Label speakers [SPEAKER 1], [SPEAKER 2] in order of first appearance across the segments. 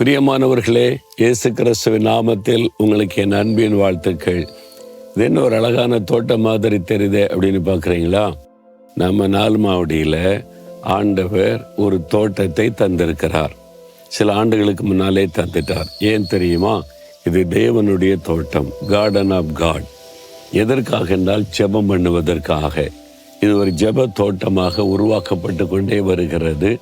[SPEAKER 1] பிரியமானவர்களே இயேசு கிறிஸ்துவின் நாமத்தில் உங்களுக்கு என் அன்பின் வாழ்த்துக்கள். இது என்ன ஒரு அழகான தோட்டம் மாதிரி தெரியுதே அப்படின்னு பார்க்குறீங்களா? நம்ம நால்மாவடியில் ஆண்டவர் ஒரு தோட்டத்தை தந்திருக்கிறார். சில ஆண்டுகளுக்கு முன்னாலே தந்துட்டார். ஏன் தெரியுமா? இது தேவனுடைய தோட்டம் கார்டன் ஆஃப் காட் எதற்காக என்றால் ஜெபம் பண்ணுவதற்காக. இது ஒரு ஜெப தோட்டமாக உருவாக்கப்பட்டு கொண்டே வருகிறது.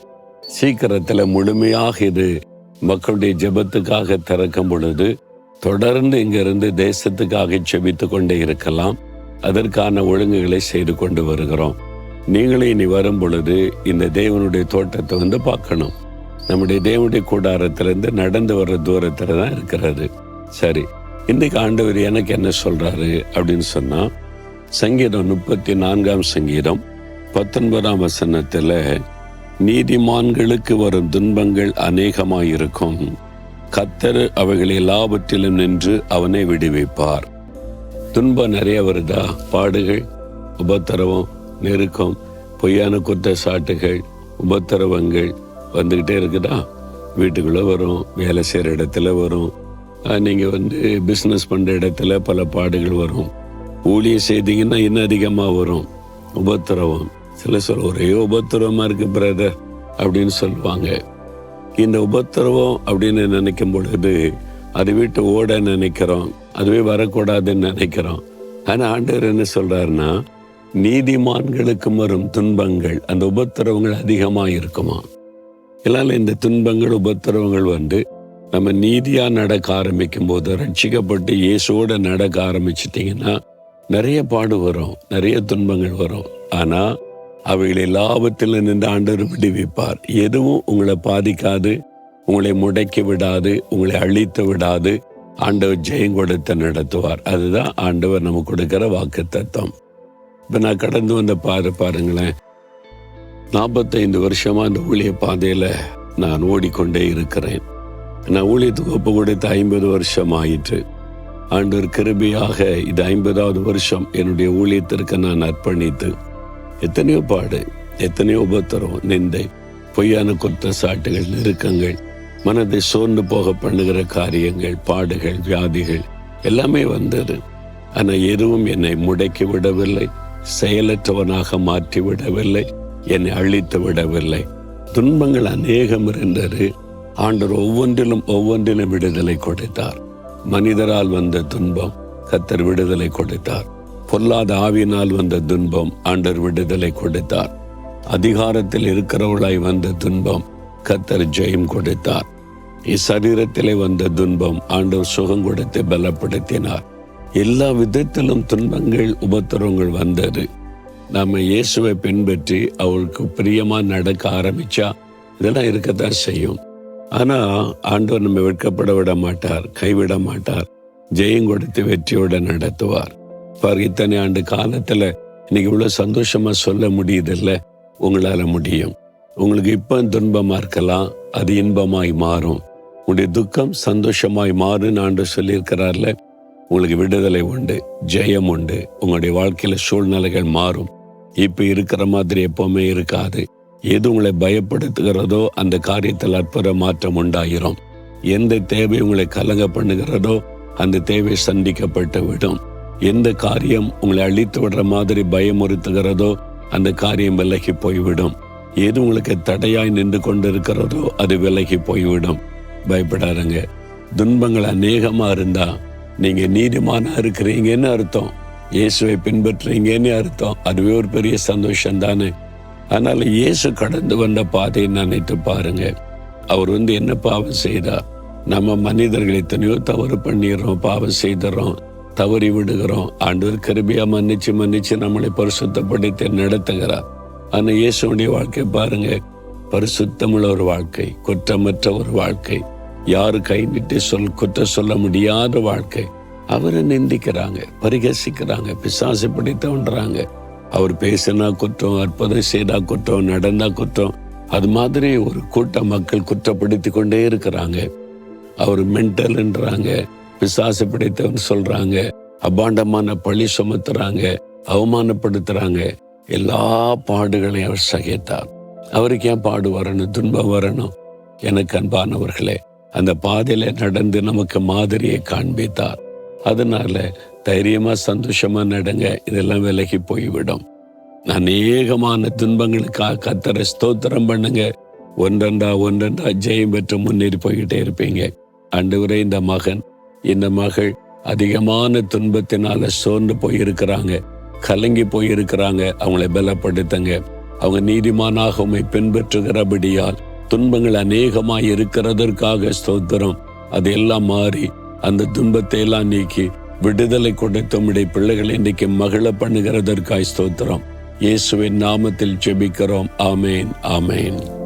[SPEAKER 1] சீக்கிரத்தில் முழுமையாக இது மக்களுடைய ஜெபத்துக்காக திறக்கும் பொழுது தொடர்ந்து இங்கிருந்து தேசத்துக்காக செபித்து கொண்டே இருக்கலாம். அதற்கான ஒழுங்குகளை செய்து கொண்டு வருகிறோம். நீங்களே இனி வரும் பொழுது இந்த தேவனுடைய தோட்டத்தை வந்து பார்க்கணும். நம்முடைய தேவனுடைய கூடாரத்திலிருந்து நடந்து வர்ற தூரத்தில் தான் இருக்கிறது. சரி இன்னைக்கு ஆண்டவர் எனக்கு என்ன சொல்றாரு அப்படின்னு சொன்னா சங்கீதம் முப்பத்தி நான்காம் சங்கீதம் பத்தொன்பதாம் வசனத்துல நீதிமான்களுக்கு வரும் துன்பங்கள் அநேகமாயிருக்கும். கத்தர் அவைகள் எல்லாவற்றிலும் நின்று அவனை விடுவிப்பார். துன்பம் நிறைய வருதா பாடுகள் உபத்திரவம் நெருக்கம் பொய்யான குற்றச்சாட்டுகள் உபத்திரவங்கள் வந்துக்கிட்டே இருக்குதா? வீட்டுக்குள்ளே வரும் வேலை செய்கிற இடத்துல வரும். நீங்கள் வந்து பிஸ்னஸ் பண்ணுற இடத்துல பல பாடுகள் வரும். ஊழியம் செய்தீங்கன்னா இன்னும் அதிகமாக வரும். உபத்திரவம் சில சொல்ல ஒரே உபத்திரவமாக இருக்கு பிரதர் அப்படின்னு சொல்லுவாங்க. இந்த உபத்திரவம் அப்படின்னு நினைக்கும் பொழுது அது விட்டு ஓட நினைக்கிறோம் அதுவே வரக்கூடாதுன்னு நினைக்கிறோம். ஆனால் ஆண்டவர் என்ன சொல்றாருன்னா நீதிமான்களுக்கு வரும் துன்பங்கள் அந்த உபத்திரவங்கள் அதிகமாக இருக்குமா? இதனால் இந்த துன்பங்கள் உபத்திரவங்கள் வந்து நம்ம நீதியாக நடக்க ஆரம்பிக்கும் போது ரட்சிக்கப்பட்டு இயேசோட நடக்க ஆரம்பிச்சிட்டிங்கன்னா நிறைய பாடு வரும் நிறைய துன்பங்கள் வரும். ஆனால் அவைகளை லாபத்தில் நின்று ஆண்டவர் விடுவிப்பார். எதுவும் உங்களை பாதிக்காது உங்களை முடக்கி விடாது உங்களை அழித்து விடாது. ஆண்டவர் ஜெயம் கொடுத்து நடத்துவார். அதுதான் ஆண்டவர் நமக்கு கொடுக்கிற வாக்கு தத்துவம் இப்போ நான் கடந்து வந்த பாரு பாருங்களேன். நாற்பத்தைந்து வருஷமா அந்த ஊழிய பாதையில நான் ஓடிக்கொண்டே இருக்கிறேன். நான் ஊழியத்துக்கு ஒப்பு கொடுத்து ஐம்பது வருஷம் ஆயிற்று. ஆண்டவர் கிருபியாக இது ஐம்பதாவது வருஷம் என்னுடைய ஊழியத்திற்கு நான் அர்ப்பணித்து எத்தனையோ பாடு எத்தனையோ உபத்திரம் நிந்தை பொய்யான குற்றச்சாட்டுகள் நெருக்கங்கள் மனதை சோர்ந்து போக பண்ணுகிற காரியங்கள் பாடுகள் வியாதிகள் எல்லாமே வந்தது. ஆனால் எதுவும் என்னை முடக்கி விடவில்லை செயலற்றவனாக மாற்றி விடவில்லை என்னை அழித்து விடவில்லை. துன்பங்கள் அநேகம் இருந்தது. ஆண்டவர் ஒவ்வொன்றிலும் ஒவ்வொன்றிலும் விடுதலை கொடுத்தார். மனிதரால் வந்த துன்பம் கத்தர் விடுதலை கொடுத்தார். பொல்லாத ஆவியினால் வந்த துன்பம் ஆண்டவர் விடுதலை கொடுத்தார். அதிகாரத்தில் இருக்கிறவளாய் வந்த துன்பம் கத்தர் ஜெயம் கொடுத்தார். இச்சரீரத்திலே வந்த துன்பம் ஆண்டவர் சுகம் கொடுத்து பலப்படுத்தினார். எல்லா விதத்திலும் துன்பங்கள் உபத்திரவங்கள் வந்தது. நாம இயேசுவை பின்பற்றி அவளுக்கு பிரியமா நடக்க ஆரம்பிச்சா இதெல்லாம் இருக்கத்தான் செய்யும். ஆனா ஆண்டவர் நம்ம வெட்கப்பட விட மாட்டார் கைவிட மாட்டார் ஜெயம் கொடுத்து வெற்றியோட நடத்துவார். பாரு இத்தனை ஆண்டு காலத்துல இன்னைக்கு இவ்வளவு சந்தோஷமா சொல்ல முடியுதில்ல? உங்களால முடியும். உங்களுக்கு இப்ப துன்பமா இருக்கலாம். அது இன்பமாய் மாறும். உங்களுடைய துக்கம் சந்தோஷமாய் மாறுன்னு ஆண்டு சொல்லியிருக்கிறார்ல. உங்களுக்கு விடுதலை உண்டு ஜெயம் உண்டு. உங்களுடைய வாழ்க்கையில சூழ்நிலைகள் மாறும். இப்ப இருக்கிற மாதிரி எப்பவுமே இருக்காது. எது உங்களை பயப்படுத்துகிறதோ அந்த காரியத்தில் அற்புத மாற்றம் உண்டாயிரும். எந்த தேவை உங்களை கலங்க பண்ணுகிறதோ அந்த தேவை சந்திக்கப்பட்டு விடும். எந்த காரியம் உங்களை அழித்து விடுற மாதிரி பயமுறுத்துகிறதோ அந்த காரியம் விலகி போய்விடும். எது உங்களுக்கு தடையாய் நின்று கொண்டிருக்கிறதோ அது விலகி போய்விடும். பயப்படாதுங்க. துன்பங்கள் அநேகமா இருந்தா நீங்க நீதிமானா இருக்கிறீங்கன்னு அர்த்தம். இயேசுவை பின்பற்றுறீங்கன்னு அர்த்தம். அதுவே ஒரு பெரிய சந்தோஷம் தானே. அதனால இயேசு கடந்து வந்த பாதையை நினைத்து பாருங்க. அவர் வந்து என்ன பாவம் செய்தார்? நம்ம மனிதர்கள் எத்தனையோ தவறு பண்ணிடுறோம் பாவம் செய்துறோம் தவறி விடுகிறோம். ஆண்டவர் கருபியா மன்னிச்சு மன்னிச்சு நம்மளை பரிசுத்தப்படுத்தி நடத்துகிறார். ஆனா இயேசுடைய வாழ்க்கை பாருங்க பரிசுத்தமுள்ள ஒரு வாழ்க்கை குற்றமற்ற ஒரு வாழ்க்கை. யாரு கைவிட்டு சொல் குற்றம் சொல்ல முடியாத வாழ்க்கை. அவரை நிந்திக்கிறாங்க பரிகசிக்கிறாங்க பிசாசு பிடித்தவன்றாங்க அவர் பேசினா குற்றம் அற்புதம் செய்தா குற்றம் நடந்தா குற்றம். அது மாதிரி ஒரு கூட்டம் மக்கள் குற்றப்படுத்தி கொண்டே இருக்கிறாங்க. அவர் மென்டல்ன்றாங்க பிசாசு பிடித்தவன் சொல்றாங்க. அபாண்டமான பழி சுமத்துறாங்க. அவமானப்படுத்துறாங்க. எல்லா பாடுகளையும் அவர் சகித்தார். அவருக்கு ஏன் பாடு வரணும் துன்பம் வரணும்? எனக்கு அன்பானவர்களே அந்த பாதையில நடந்து நமக்கு மாதிரியை காண்பித்தார். அதனால தைரியமா சந்தோஷமா நடங்க. இதெல்லாம் விலகி போய்விடும். அநேகமான துன்பங்களுக்காக கத்தரை ஸ்தோத்திரம் பண்ணுங்க. ஒன்றெண்டா ஒன்றெண்டா ஜெயம் பெற்று முன்னேறி போய்கிட்டே இருப்பீங்க. அன்று இந்த மகன் இந்த மகள் அதிகமான துன்பத்தினால சோர்ந்து போயிருக்கிறாங்க கலங்கி போயிருக்கிறாங்க அவங்களை பலப்படுத்துங்க. அவங்க நீதிமானாக உண்மை பின்பற்றுகிறபடியால் துன்பங்கள் அநேகமாய் இருக்கிறதற்காக ஸ்தோத்திரம். அதெல்லாம் மாறி அந்த துன்பத்தை எல்லாம் நீக்கி விடுதலை கொடுத்த உம்முடைய பிள்ளைகளை இன்னைக்கு மகிழ பண்ணுகிறதற்காய் ஸ்தோத்திரம். இயேசுவின் நாமத்தில் ஜெபிக்கிறோம். ஆமேன் ஆமேன்.